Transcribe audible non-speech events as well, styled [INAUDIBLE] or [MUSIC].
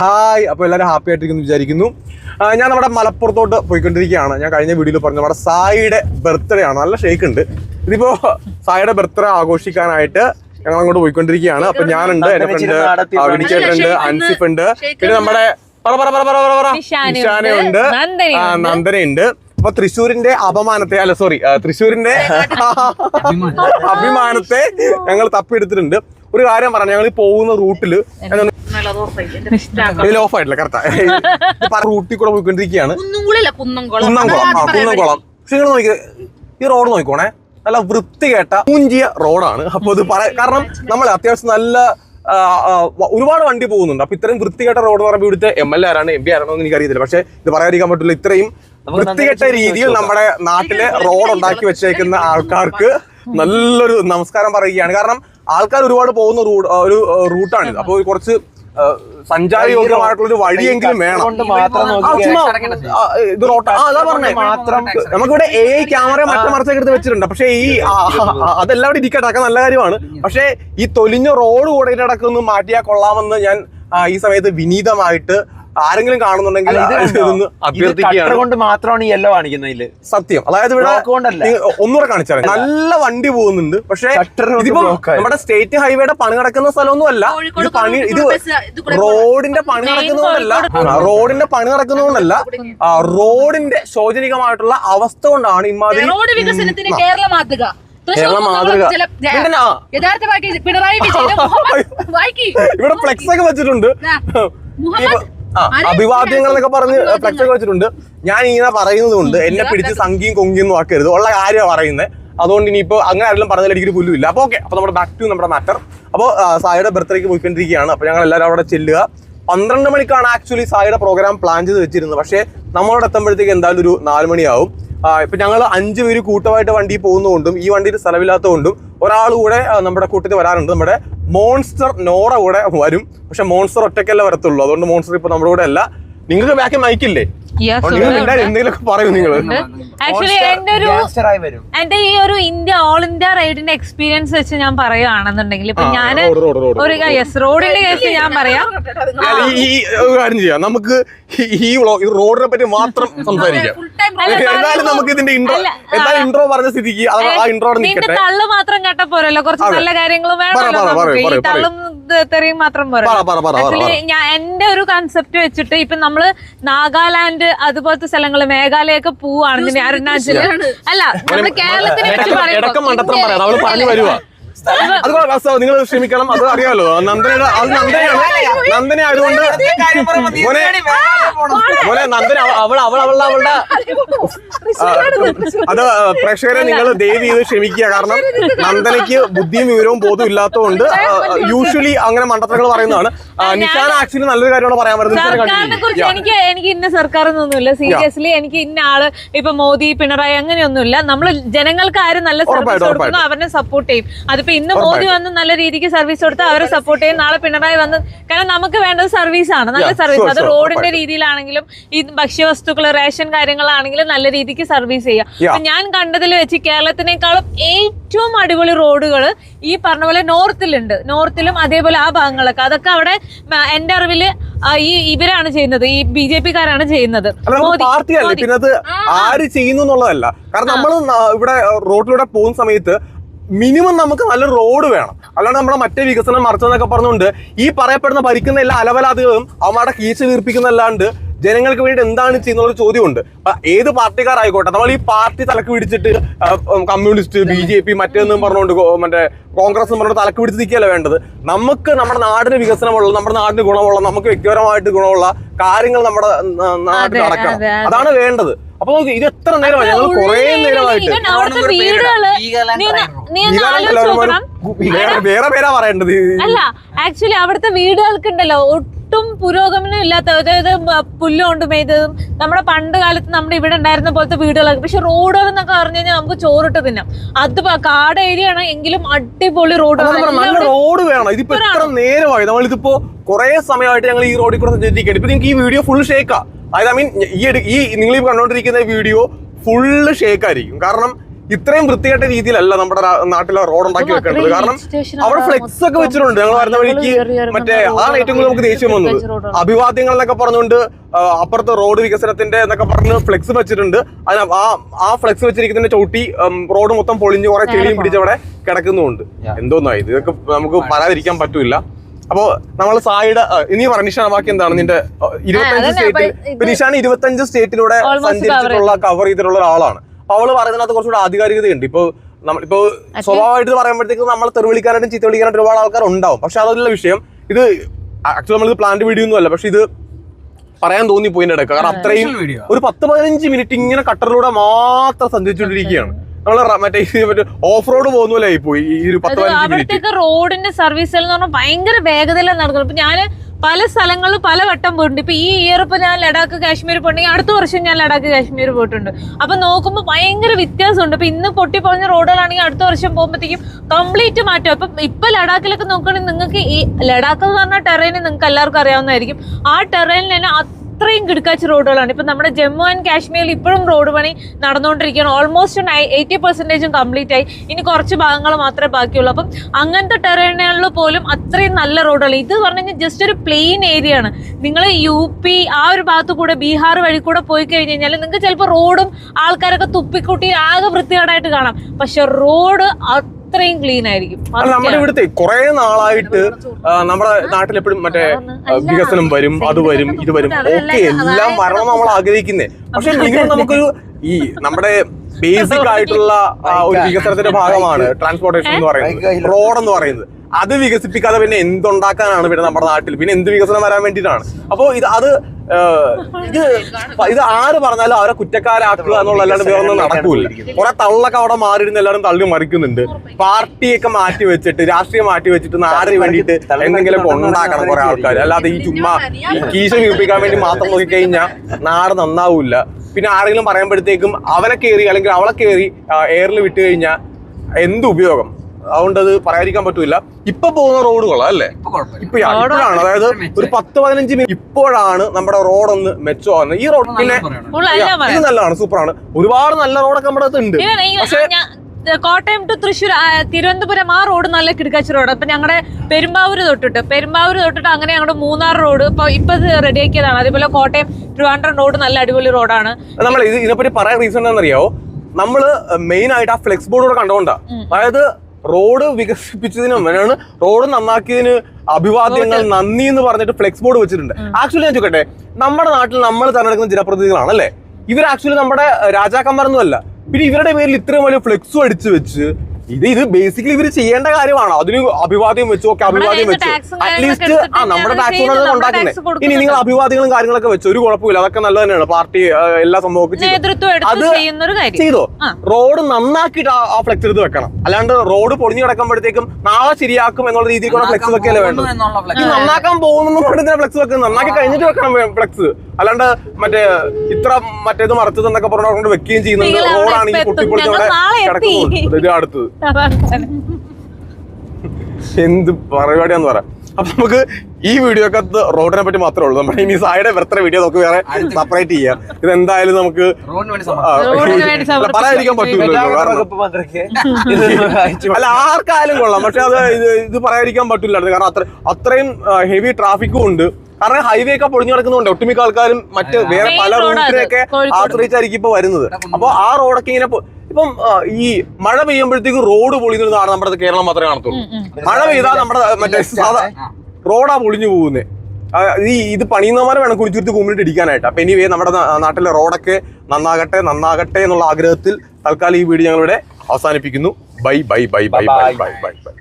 Hi അപ്പോൾ എല്ലാവരും happy ആയിട്ടിരിക്കുന്നു വിചാരിക്കുന്നു. ഞാൻ നമ്മുടെ മലപ്പുറത്തോട്ട് പോയിക്കൊണ്ടിരിക്കുകയാണ്. ഞാൻ കഴിഞ്ഞ വീഡിയോയിൽ പറഞ്ഞു നമ്മുടെ സായിയുടെ ബർത്ത്ഡേ ആണ്. നല്ല ഷേക്ക് ഉണ്ട്. ഇതിപ്പോ സായിയുടെ ബർത്ത്ഡേ ആഘോഷിക്കാനായിട്ട് ഞങ്ങൾ അങ്ങോട്ട് പോയിക്കൊണ്ടിരിക്കുകയാണ്. അപ്പൊ ഞാനുണ്ട് എന്റെ ഫ്രണ്ട് വിനിക്കേട്ടുണ്ട് അൻസിഫ് ഉണ്ട്. പിന്നെ നമ്മുടെ പറ പറ പറ പറ പറ നിഷാനയുണ്ട്, നന്ദനയുണ്ട്. അപ്പൊ തൃശ്ശൂരിന്റെ അപമാനത്തെ അല്ല സോറി തൃശ്ശൂരിന്റെ അഭിമാനത്തെ ഞങ്ങൾ തപ്പിയെടുത്തിട്ടുണ്ട്. ഒരു കാര്യം പറഞ്ഞു ഞങ്ങൾ പോകുന്ന റൂട്ടിൽ ഇതിൽ ഓഫ് ആയിട്ടില്ല കറക്റ്റാ. [LAUGHS] റൂട്ടിൽ കൂടെ പോയിക്കൊണ്ടിരിക്കുകയാണ് കുന്നുംകുളല്ല കുന്നംകുളം. കുന്നംകുളം. പക്ഷെ നിങ്ങൾ നോക്കി ഈ റോഡ് നോക്കിക്കോണേ. നല്ല വൃത്തികേട്ട പൂഞ്ചിയ റോഡാണ്. അപ്പൊ ഇത് പറ കാരണം നമ്മൾ അത്യാവശ്യം നല്ല ഒരുപാട് വണ്ടി പോകുന്നുണ്ട്. അപ്പൊ ഇത്രയും വൃത്തികെട്ട റോഡ് എന്ന് പറയുമ്പോൾ ഇവിടുത്തെ എം എൽ എ ആരാണ് എം പി ആരാണോ എന്ന് എനിക്കറിയത്തില്ല. പക്ഷെ ഇത് പറയാതിരിക്കാൻ പറ്റില്ല ഇത്രയും വൃത്തികെട്ട രീതിയിൽ നമ്മുടെ നാട്ടിലെ റോഡ് ഉണ്ടാക്കി വെച്ചേക്കുന്ന ആൾക്കാർക്ക് നല്ലൊരു നമസ്കാരം പറയുകയാണ്. കാരണം ആൾക്കാർ ഒരുപാട് പോകുന്ന റൂട്ട് ഒരു റൂട്ടാണിത്. അപ്പോൾ കുറച്ച് സഞ്ചാരയോഗ്യമായിട്ടുള്ള ഒരു വഴിയെങ്കിലും വേണം. ഇത് റോട്ട. ആ അതാ പറഞ്ഞേ. മാത്രം നമുക്കിവിടെ എ ഐ ക്യാമറ മറ്റു മറിച്ചൊക്കെ എടുത്ത് വെച്ചിട്ടുണ്ട്. പക്ഷേ ഈ അതെല്ലാം ഇവിടെ ഇരിക്കട്ടെ. അതൊക്കെ നല്ല കാര്യമാണ്. പക്ഷേ ഈ തൊലിഞ്ഞ റോഡ് കൂടെ ഇതിനടക്കൊന്ന് മാറ്റിയാൽ കൊള്ളാമെന്ന് ഞാൻ ഈ സമയത്ത് വിനീതമായിട്ട് ആരെങ്കിലും കാണുന്നുണ്ടെങ്കിൽ [LAUGHS] കണ്ടോ? ഇതൊന്ന് അഭ്യർത്ഥിക്കുകയാണ്. കൊണ്ട് മാത്രമാണ് ഈ യെല്ലോ കാണിക്കുന്നത് സത്യം. അതായത് ഇവിടെ ഒന്നുകൂടെ കാണിച്ചാൽ നല്ല വണ്ടി പോകുന്നുണ്ട്. പക്ഷേ. നമ്മുടെ സ്റ്റേറ്റ് ഹൈവേയുടെ പണി നടക്കുന്ന സ്ഥലമൊന്നും അല്ല. ഇത് പണി ഇത് റോഡിന്റെ പണി. നടക്കുന്നതുകൊണ്ടല്ല. റോഡിന്റെ പണി നടക്കുന്നതുകൊണ്ടല്ല. ആ, റോഡിന്റെ ശോചനീയമായിട്ടുള്ള അവസ്ഥ കൊണ്ടാണ് ഇമാതിരി റോഡ് വികസനത്തിന് കേരള മാതൃക? യഥാർത്ഥ പിണറായി വിജയൻ മുഹമ്മദ് [LAUGHS] ഇവിടെ ഫ്ലെക്സ് ഒക്കെ വെച്ചിട്ടുണ്ട്. മുഹമ്മദ് അഭിവാദ്യങ്ങൾ എന്നൊക്കെ പറഞ്ഞ്. ഒക്കെ വെച്ചിട്ടുണ്ട്. ഞാൻ ഇങ്ങനെ പറയുന്നത് കൊണ്ട് എന്നെ പിടിച്ച് സംഖ്യയും കൊങ്കിയും നോക്കരുത് ഉള്ള കാര്യം പറയുന്നത് അതുകൊണ്ട് ഇനിയിപ്പോ അങ്ങനെ ആരെങ്കിലും പറഞ്ഞാൽ എനിക്ക് പുല്ലുമില്ല. അപ്പൊ ഓക്കെ അപ്പൊ നമ്മുടെ ബാക്ക് ടു നമ്മുടെ മാറ്റർ അപ്പോൾ സായിയുടെ ബർത്ത്ഡേക്ക് പോയിക്കൊണ്ടിരിക്കുകയാണ്. അപ്പൊ ഞങ്ങൾ എല്ലാവരും അവിടെ ചെല്ലുക. പന്ത്രണ്ട് മണിക്കാണ് ആക്ച്വലി സായിയുടെ പ്രോഗ്രാം പ്ലാൻ ചെയ്ത് വെച്ചിരുന്നത്. പക്ഷേ നമ്മളോട് എത്തുമ്പോഴത്തേക്ക് എന്തായാലും ഒരു നാല് മണിയാവും. ഇപ്പൊ ഞങ്ങൾ അഞ്ച് പേര് കൂട്ടമായിട്ട് വണ്ടി പോകുന്നതുകൊണ്ടും ഈ വണ്ടിയിൽ സ്ഥലമില്ലാത്തതുകൊണ്ടും ഒരാൾ കൂടെ നമ്മുടെ കൂട്ടത്തിൽ വരാറുണ്ട്. നമ്മുടെ മോൺസ്റ്റർ നോറ കൂടെ വരും. പക്ഷെ മോൺസ്റ്റർ ഒറ്റയ്ക്കല്ല വരത്തുള്ളൂ. അതുകൊണ്ട് മോൺസ്റ്റർ ഇപ്പൊ നമ്മുടെ കൂടെ അല്ല. നിങ്ങൾക്ക് ബാക്കി മൈക്കില്ലേ ആക്ച്വലി എന്റെ ഒരു ഈ ഒരു ഇന്ത്യ ഓൾ ഇന്ത്യ റൈഡിന്റെ എക്സ്പീരിയൻസ് വെച്ച് ഞാൻ പറയുകയാണെന്നുണ്ടെങ്കിൽ ഇപ്പൊ ഞാൻ ഒരു. യെസ് റോഡിന്റെ കേസ് ഞാൻ പറയാം. ഈ കാര്യം ചെയ്യാം. നമുക്ക് ഈ- റോഡിനെ പറ്റി മാത്രം സംസാരിക്കാം. നമുക്ക് ഇതിന്റെ ഇൻട്രോ ഇൻട്രോ പറഞ്ഞ സ്ഥിതിക്ക്? ആ ഇൻട്രോ നിന്റെ തള്ളു മാത്രം കേട്ട പോരല്ലോ. കുറച്ച് നല്ല കാര്യങ്ങളും വേണം വേണമല്ലോ നമുക്ക്. ഈ തള്ളും തെറിയും മാത്രം പോരാ ആക്ച്വലി ഞാൻ എന്റെ ഒരു കൺസെപ്റ്റ് വെച്ചിട്ട് ഇപ്പൊ നമ്മൾ നാഗാലാൻഡ് അതുപോലത്തെ സ്ഥലങ്ങൾ മേഘാലയൊക്കെ പോവാണ് അരുണാചൽ. അല്ല നമ്മുടെ കേരളത്തിനെ വെച്ച് ഇടക്കം- അത് നിങ്ങൾ ക്ഷമിക്കണം അത് അറിയാമല്ലോ നന്ദനയുടെ അത് നന്ദനയാണ്. നന്ദന ആയതുകൊണ്ട് മോനെ മോനെ നന്ദന അവ- അവൾ അവൾ അവളുടെ അവളുടെ അത്. പ്രേക്ഷകരെ നിങ്ങൾ ദയവ് ചെയ്ത് ക്ഷമിക്കുക. കാരണം നന്ദനയ്ക്ക് ബുദ്ധിയും വിവരവും ബോധവും ഇല്ലാത്തതുകൊണ്ട് യൂഷ്വലി അങ്ങനെ മണ്ടത്തരങ്ങൾ പറയുന്നതാണ്. നിഷാൻ ആക്ച്വലി നല്ലൊരു കാര്യമാണ് പറയാൻ വരുന്നത്. സർക്കാരിനെ കുറിച്ച് എനിക്ക് എനിക്ക് ഇന്ന സർക്കാർ എന്നൊന്നുമില്ല സീരിയസ്ലി എനിക്ക് ഇന്ന ആൾ ഇപ്പൊ മോദി പിണറായി അങ്ങനെയൊന്നുമില്ല. നമ്മൾ ജനങ്ങൾക്ക് ആരും നല്ല സർവീസ് ഉറപ്പായിട്ടും, കൊടുക്കുന്നു അവരെ സപ്പോർട്ട് ചെയ്യും. അതിപ്പോ ഇന്ന് മോദി. വന്ന് നല്ല രീതിക്ക് സർവീസ് കൊടുത്ത് അവരെ സപ്പോർട്ട് ചെയ്യും. നാളെ പിണറായി വന്ന് കാരണം നമുക്ക് വേണ്ടത് സർവീസ് ആണ്. നല്ല സർവീസ് അത് റോഡിന്റെ. രീതിയിലാണെങ്കിലും ഈ ഭക്ഷ്യവസ്തുക്കൾ റേഷൻ കാര്യങ്ങളാണെങ്കിലും നല്ല രീതിക്ക് സർവീസ് ചെയ്യാം. Yeah. ഞാൻ കണ്ടതിൽ വെച്ച് കേരളത്തിനേക്കാളും ഏറ്റവും അടിപൊളി റോഡുകൾ ഈ പറഞ്ഞ പോലെ നോർത്തിലുണ്ട് നോർത്തിലും അതേപോലെ ആ ഭാഗങ്ങളൊക്കെ. അതൊക്കെ അവിടെ എന്റെ അറിവിൽ ഈ ഇവരാണ് ചെയ്യുന്നത്. ഈ ബി ജെ പിക്കാരാണ് ചെയ്യുന്നത്. പാർട്ടിയല്ലേ. പിന്നെ അത് ആര് ചെയ്യുന്നു എന്നുള്ളതല്ല. കാരണം നമ്മൾ ഇവിടെ റോഡിലൂടെ പോകുന്ന സമയത്ത് മിനിമം നമുക്ക് നല്ല റോഡ് വേണം. അല്ലാണ്ട് നമ്മുടെ മറ്റേ വികസനം മറിച്ചെന്നൊക്കെ പറഞ്ഞുകൊണ്ട് ഈ പറയപ്പെടുന്ന ഭരിക്കുന്ന എല്ലാ അലവലാദികളും അവന്മാരുടെ കീശ വീർപ്പിക്കുന്നല്ലാണ്ട് ജനങ്ങൾക്ക് വേണ്ടി എന്താണ് ചെയ്യുന്ന ഒരു ചോദ്യമുണ്ട് ഏത് പാർട്ടിക്കാരായിക്കോട്ടെ? നമ്മൾ ഈ പാർട്ടി തലക്ക് പിടിച്ചിട്ട് കമ്മ്യൂണിസ്റ്റ് ബി ജെ പി മറ്റേന്നും പറഞ്ഞുകൊണ്ട് മറ്റേ കോൺഗ്രസ് പറഞ്ഞുകൊണ്ട് തലക്ക് പിടിച്ച് നിൽക്കുകയല്ല വേണ്ടത്? നമുക്ക് നമ്മുടെ നാടിന് വികസനമുള്ള നമ്മുടെ നാടിന് ഗുണമുള്ള നമുക്ക് വ്യക്തിപരമായിട്ട് ഗുണമുള്ള കാര്യങ്ങൾ നമ്മുടെ നാട്ടിൽ നടക്കണം. അതെ, അതെ. അതാണ് വേണ്ടത്. അപ്പൊ നോക്ക് ഇത് എത്ര നേരമായി? ഞങ്ങൾ കുറേ നേരമായിട്ട് നീ ഒന്ന് ആലോചിച്ച് നോക്കണം. വേറെ- പേരാ പറയേണ്ടത്. അല്ല ആക്ച്വലി അവിടുത്തെ വീടുകൾക്കുണ്ടല്ലോ. ഒട്ടും പുരോഗമനം ഇല്ലാത്ത അതായത് പുല്ലുകൊണ്ട് പുല്ല് കൊണ്ട് മെയ്തതും നമ്മുടെ പണ്ട് കാലത്ത് നമ്മുടെ ഇവിടെ ഉണ്ടായിരുന്ന പോലത്തെ വീടുകളൊക്കെ. പക്ഷെ റോഡുകൾ എന്നൊക്കെ പറഞ്ഞു കഴിഞ്ഞാൽ നമുക്ക് ചോറിട്ട് തിന്നാം. അത് കാട് ഏരിയ ആണ് എങ്കിലും അടിപൊളി റോഡ് റോഡ് വേണം. ഇതിപ്പോ എത്ര നേരമായി. നമ്മളിതിപ്പോ കുറെ സമയമായിട്ട് ഞങ്ങൾ ഈ റോഡിൽ കൂടെ സഞ്ചരിക്കുകയാണ് ഇപ്പൊ നിങ്ങൾക്ക് ഈ വീഡിയോ ഫുൾ ഷേക്കാ അതായത് ഐ മീൻ ഈ ഈ നിങ്ങൾ ഈ കണ്ടോണ്ടിരിക്കുന്ന വീഡിയോ ഫുള്ള് ഷേക്കായിരിക്കും കാരണം ഇത്രയും വൃത്തികെട്ട രീതിയിലല്ല നമ്മുടെ നാട്ടിലെ റോഡ് ഉണ്ടാക്കി വെക്കേണ്ടത്. കാരണം അവിടെ ഫ്ലെക്സ് ഒക്കെ വെച്ചിട്ടുണ്ട്. ഞങ്ങൾ വരുന്ന വഴിക്ക് മറ്റേ അതാണ് ഏറ്റവും കൂടുതൽ നമുക്ക് ദേഷ്യം വന്നത്. അഭിവാദ്യങ്ങൾ എന്നൊക്കെ പറഞ്ഞുകൊണ്ട് അപ്പുറത്തെ റോഡ് വികസനത്തിന്റെ എന്നൊക്കെ പറഞ്ഞ് ഫ്ലെക്സ് വെച്ചിട്ടുണ്ട്. അതിന് ആ ആ ഫ്ലെക്സ് വെച്ചിരിക്കുന്നതിന്റെ ചവിട്ടി റോഡ് മൊത്തം പൊളിഞ്ഞ് കുറെ ചെളിയും പിടിച്ചവിടെ കിടക്കുന്നുണ്ട് കിടക്കുന്നുമുണ്ട്. എന്തോന്നായി? ഇത് ഇതൊക്കെ നമുക്ക് പറയാതിരിക്കാൻ പറ്റൂല. അപ്പോ നമ്മൾ സായിയുടെ ഇനി പറ നിഷാന ബാക്കി എന്താണ്? നിന്റെ ഇരുപത്തഞ്ച് സ്റ്റേറ്റിൽ നിഷാൻ ഇരുപത്തഞ്ച് സ്റ്റേറ്റിലൂടെ സഞ്ചരിച്ചിട്ടുള്ള കവർ ചെയ്തിട്ടുള്ള ഒരാളാണ്. അവൾ പറയുന്നതിനകത്ത് കുറച്ചുകൂടെ ആധികാരികതയുണ്ട്. ഇപ്പൊ നമ്മളിപ്പോ ഇത് പറയുമ്പോഴത്തേക്ക് നമ്മൾ തെറി വിളിക്കാനായിട്ടും ചീത്ത വിളിക്കാനായിട്ട് ഒരുപാട് ആൾക്കാർ ഉണ്ടാവും. പക്ഷെ അതല്ല വിഷയം. ഇത് ആക്ച്വലി നമ്മളിത് ഇത് പ്ലാന്റ് വീഡിയോ ഒന്നും അല്ല. പക്ഷെ ഇത് പറയാൻ തോന്നി പോയിന്റെ ഇടയ്ക്ക്. കാരണം അത്രയും ഒരു പത്ത് പതിനഞ്ച് മിനിറ്റ് ഇങ്ങനെ കട്ടറിലൂടെ മാത്രം സഞ്ചരിച്ചുകൊണ്ടിരിക്കുകയാണ്. നമ്മൾ മറ്റേ ഈ മറ്റേ ഓഫ് റോഡ് പോകുന്ന പോലെ ആയി പോയി ഈ ഒരു പത്ത് പതിനഞ്ച് മിനിറ്റ് റോഡിന്റെ സർവീസ് എന്ന് പറഞ്ഞാൽ ഭയങ്കര വേഗതയിലാണ് നടക്കുന്നത്. ഞാൻ ഞാൻ പല സ്ഥലങ്ങളിൽ പല വട്ടം പോയിട്ടുണ്ട്. ഇപ്പൊ ഈ ഇയർ ഇപ്പൊ ഞാൻ ലഡാക്ക് കാശ്മീർ പോയിട്ടുണ്ടെങ്കിൽ അടുത്ത വർഷം ഞാൻ ലഡാക്ക് കാശ്മീർ പോയിട്ടുണ്ട്. അപ്പൊ നോക്കുമ്പോൾ ഭയങ്കര വ്യത്യാസമുണ്ട്. ഇപ്പൊ ഇന്ന് പൊട്ടി പറഞ്ഞ റോഡുകളാണെങ്കിൽ അടുത്ത വർഷം പോകുമ്പോഴത്തേക്കും കംപ്ലീറ്റ് മാറ്റം. അപ്പൊ ഇപ്പൊ ലഡാക്കിലൊക്കെ നോക്കുകയാണെങ്കിൽ നിങ്ങൾക്ക് ഈ ലഡാക്ക് എന്ന് പറഞ്ഞ ടെറൈന് നിങ്ങൾക്ക് എല്ലാവർക്കും അറിയാവുന്നതായിരിക്കും. ആ ടെറൈനിൽ തന്നെ കിടക്കാച്ച റോഡുകളാണ്. ഇപ്പൊ നമ്മുടെ ജമ്മു ആൻഡ് കാശ്മീരിൽ ഇപ്പോഴും റോഡ് പണി നടന്നുകൊണ്ടിരിക്കുകയാണ്. ഓൾമോസ്റ്റ് എയ്റ്റി പെർസെന്റേജും കംപ്ലീറ്റ് ആയി. ഇനി കുറച്ച് ഭാഗങ്ങൾ മാത്രമേ ബാക്കിയുള്ളൂ. അപ്പം അങ്ങനത്തെ ടെറേനുകളിൽ പോലും അത്രയും നല്ല റോഡുകൾ ഇത് പറഞ്ഞു ജസ്റ്റ് ഒരു പ്ലെയിൻ ഏരിയ ആണ്. നിങ്ങൾ യു പി ആ ഒരു ഭാഗത്ത് കൂടെ ബീഹാർ വഴി കൂടെ പോയി കഴിഞ്ഞ് കഴിഞ്ഞാൽ നിങ്ങൾക്ക് ചിലപ്പോൾ റോഡും ആൾക്കാരൊക്കെ തുപ്പിക്കൂട്ടി ആകെ വൃത്തികേടായിട്ട് കാണാം. പക്ഷെ റോഡ് അത്രയും ക്ലീൻ ആയിരിക്കും. നമ്മുടെ ഇവിടുത്തെ കുറെ നാളായിട്ട് നമ്മുടെ നാട്ടിൽ എപ്പോഴും മറ്റേ വികസനം വരും അത് വരും ഇത് വരും. ഓക്കെ എല്ലാം വരണം നമ്മൾ ആഗ്രഹിക്കുന്നേ പക്ഷെ [LAUGHS] നമുക്കൊരു ഈ നമ്മുടെ ബേസിക് [LAUGHS] ആയിട്ടുള്ള ഒരു വികസനത്തിന്റെ ഭാഗമാണ് ട്രാൻസ്പോർട്ടേഷൻ എന്ന് പറയുന്നത്. റോഡ് എന്ന് പറയുന്നത്. അത് വികസിപ്പിക്കാതെ പിന്നെ എന്തുണ്ടാക്കാനാണ് പിന്നെ നമ്മുടെ നാട്ടിൽ? പിന്നെ എന്ത് വികസനം വരാൻ വേണ്ടിയിട്ടാണ്? അപ്പോ ഇത് അത് ഇത് [LAUGHS] ഇത് ആര് പറഞ്ഞാലും അവരെ കുറ്റക്കാരാക്കുക എന്നുള്ളതല്ലാണ്ട് വേറെ ഒന്നും നടക്കൂല. കുറെ തള്ളൊക്കെ അവിടെ മാറിയിരുന്ന എല്ലാവരും തള്ളി മറിക്കുന്നുണ്ട്. പാർട്ടിയൊക്കെ മാറ്റി വെച്ചിട്ട് രാഷ്ട്രീയം മാറ്റി വെച്ചിട്ട് നാടിന് വേണ്ടിയിട്ട് എന്തെങ്കിലും ഉണ്ടാക്കണം കുറെ ആൾക്കാർ അല്ലാതെ ഈ ചുമ്മാ കീശ വീർപ്പിക്കാൻ വേണ്ടി മാത്രം നോക്കിക്കഴിഞ്ഞാൽ നാട് നന്നാവൂല പിന്നെ ആരെങ്കിലും പറയുമ്പോഴത്തേക്കും അവരെ കയറി അല്ലെങ്കിൽ അവളെ കയറി എയറിൽ വിട്ട് കഴിഞ്ഞാൽ എന്ത് ഉപയോഗം? അതുകൊണ്ട് അത് പറയാതിരിക്കാൻ പറ്റൂല. ഇപ്പൊ പോകുന്ന റോഡുകൾ അല്ലേ? ഇപ്പൊ അവിടെയാണ് ഇപ്പോഴാണ് അതായത് ഒരു പത്ത് പതിനഞ്ച് മിനിറ്റ് ഇപ്പോഴാണ് നമ്മുടെ റോഡൊന്ന് മെച്ചമാകുന്നത് ഈ റോഡ് പിന്നെ ഇത് നല്ലതാണ് സൂപ്പറാണ് ഒരുപാട് നല്ല റോഡൊക്കെ നമ്മുടെ അടുത്ത് ഉണ്ട്. പക്ഷേ ഞാൻ- കോട്ടയം ടു തൃശ്ശൂർ തിരുവനന്തപുരം ആ റോഡ് നല്ല കിടക്കാച്ച റോഡ് അപ്പൊ ഞങ്ങളുടെ പെരുമ്പാവൂർ തൊട്ടിട്ട് പെരുമ്പാവൂർ തൊട്ടിട്ട് അങ്ങനെ ഞങ്ങളുടെ മൂന്നാർ റോഡ് ഇപ്പൊ ഇപ്പൊ റെഡിയാക്കിയതാണ് അതേപോലെ കോട്ടയം ട്രിവാൻഡ്രം റോഡ് നല്ല അടിപൊളി റോഡാണ് നമ്മൾ ഇത് ഇതിനെപ്പറ്റി പറയാൻ റീസൺ എന്താണെന്നറിയാവോ? നമ്മൾ മെയിൻ ആയിട്ട് ആ ഫ്ലെക്സ് ബോർഡ് കൂടെ കണ്ടോണ്ടാ. അതായത് റോഡ് വികസിപ്പിച്ചതിന് മുന്നാണ് റോഡ് നന്നാക്കിയതിന് അഭിവാദ്യങ്ങൾ നന്ദി എന്ന് പറഞ്ഞിട്ട് ഫ്ലെക്സ് ബോർഡ് വെച്ചിട്ടുണ്ട്. ആക്ച്വലി ഞാൻ ചോദിക്കട്ടെ നമ്മുടെ നാട്ടിൽ നമ്മൾ തെരഞ്ഞെടുക്കുന്ന ജനപ്രതിനിധികളാണ് അല്ലേ ഇവർ ആക്ച്വലി നമ്മുടെ രാജാക്കന്മാരൊന്നും അല്ല. പിന്നെ ഇവരുടെ പേരിൽ ഇത്രയും വലിയ ഫ്ലെക്സും അടിച്ചു വെച്ച് ഇത് ഇത് ബേസിക്കലി ഇവർ ചെയ്യേണ്ട കാര്യമാണ്? അതിന് അഭിവാദ്യം വെച്ചു ഓക്കെ അഭിവാദ്യം വെച്ചു? അറ്റ്ലീസ്റ്റ് ആ നമ്മുടെ ടാക്സ് ഉണ്ടാക്കുന്നത് ഇനി നിങ്ങൾ അഭിവാദ്യങ്ങളും കാര്യങ്ങളൊക്കെ വെച്ചു? ഒരു കുഴപ്പമില്ല അതൊക്കെ നല്ല തന്നെയാണ്. പാർട്ടി എല്ലാ സംഭവം ചെയ്തു. അത് ചെയ്യുന്ന ഒരു കാര്യം. ചെയ്തോ. റോഡ് നന്നാക്കിയിട്ട് ആ- ഫ്ലെക്സ് എടുത്ത് വെക്കണം. അല്ലാണ്ട് റോഡ് പൊളിഞ്ഞു കിടക്കുമ്പോഴത്തേക്കും നാളെ ശരിയാക്കും എന്നുള്ള രീതിക്കുള്ള ഫ്ലെക്സ് വെക്കല്ലേ വേണ്ടത്. നന്നാക്കാൻ പോകുന്നു ഫ്ലെക്സ് വെക്കുന്നത്. നന്നാക്കി കഴിഞ്ഞിട്ട് വെക്കണം ഫ്ലെക്സ് അല്ലാണ്ട് മറ്റേ ഇത്ര മറ്റേത് മറച്ചത് എന്നൊക്കെ പറഞ്ഞുകൊണ്ട് വെക്കുകയും ചെയ്യുന്നുണ്ട്. റോഡാണ് ഈ. പൊട്ടിപ്പൊളിച്ച് അവിടെ കിടക്കുന്നത്. ഇത് അടുത്തത്. [LAUGHS] എന്ത് പരിപാടിയാന്ന് പറയാം. അപ്പൊ നമുക്ക് ഈ വീഡിയോ ഒക്കെ റോഡിനെ പറ്റി മാത്രമേ ഉള്ളൂ. നമ്മുടെ ഇനി സായുടെ വെറുതെ വീഡിയോ നമുക്ക് വേറെ സെപ്പറേറ്റ് ചെയ്യാം. ഇത് എന്തായാലും നമുക്ക് പറയാതിരിക്കാൻ പറ്റൂലല്ലോ. അയച്ചു അല്ല ആർക്കായാലും കൊള്ളാം. പക്ഷെ അത് ഇത് ഇത് പറയാതിരിക്കാൻ പറ്റില്ല കാരണം അത്ര അത്രയും ഹെവി ട്രാഫിക്കും ഉണ്ട്. കാരണം ഹൈവേ ഒക്കെ പൊളിഞ്ഞു കിടക്കുന്നുണ്ട് ഒട്ടുമിക്ക ആൾക്കാരും മറ്റ് വേറെ പല കോഴിക്കോട്. ആശ്രയിച്ചായിരിക്കും ഇപ്പൊ വരുന്നത് അപ്പൊ ആ റോഡൊക്കെ ഇങ്ങനെ ഇപ്പം ഈ മഴ പെയ്യുമ്പോഴത്തേക്കും റോഡ് പൊളിഞ്ഞു നാട് നമ്മുടെ കേരളം മാത്രമേ കാണത്തുള്ളൂ. മഴ പെയ്താൽ നമ്മുടെ മറ്റേ സാധാ റോഡാ പൊളിഞ്ഞു പോകുന്നേ. ഈ ഇത് പണിയുന്നവരെ വേണം കുടിച്ചിട്ട് കുമ്പിട്ട് ഇടിക്കാനായിട്ട്. അപ്പൊ ഇനി നമ്മുടെ നാട്ടിലെ റോഡൊക്കെ നന്നാകട്ടെ നന്നാകട്ടെ എന്നുള്ള ആഗ്രഹത്തിൽ തൽക്കാലം ഈ വീഡിയോ ഞങ്ങളിവിടെ അവസാനിപ്പിക്കുന്നു. Bye bye bye bye bye bye bye.